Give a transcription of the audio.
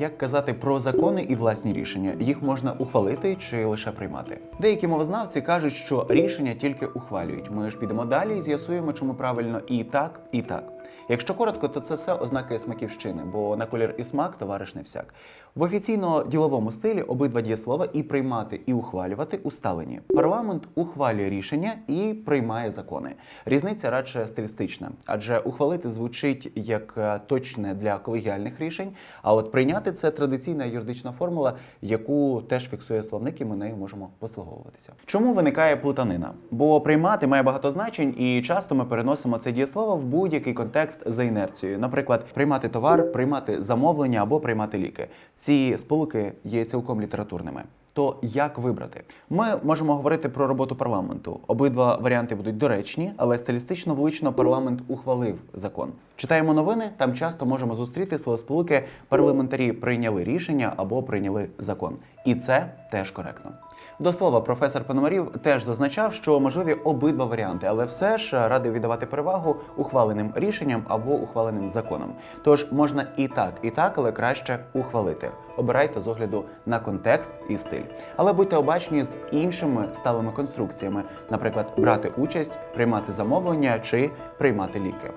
Як казати про закони і власні рішення? Їх можна ухвалити чи лише приймати? Деякі мовознавці кажуть, що рішення тільки ухвалюють. Ми ж підемо далі і з'ясуємо, чому правильно і так, і так. Якщо коротко, то це все ознаки смаківщини, бо на колір і смак товариш не всяк. В офіційно-діловому стилі обидва дієслова і приймати, і ухвалювати усталені. Парламент ухвалює рішення і приймає закони. Різниця радше стилістична, адже ухвалити звучить як е, точне для колегіальних рішень, а от прийняти це традиційна юридична формула, яку теж фіксує словник, і ми нею можемо послуговуватися. Чому виникає плутанина? Бо приймати має багато значень, і часто ми переносимо це дієслово в будь-який контекст за інерцією. Наприклад, приймати товар, приймати замовлення або приймати ліки. Ці сполуки є цілком літературними. То як вибрати? Ми можемо говорити про роботу парламенту. Обидва варіанти будуть доречні, але стилістично влучно парламент ухвалив закон. Читаємо новини. Там часто можемо зустріти словосполуки парламентарі прийняли рішення або прийняли закон, і це теж коректно. До слова, професор Пономарів теж зазначав, що можливі обидва варіанти, але все ж радив віддавати перевагу ухваленим рішенням або ухваленим законам. Тож можна і так, і так, але краще ухвалити. Обирайте з огляду на контекст і стиль. Але будьте обачні з іншими сталими конструкціями, наприклад, брати участь, приймати замовлення чи приймати ліки.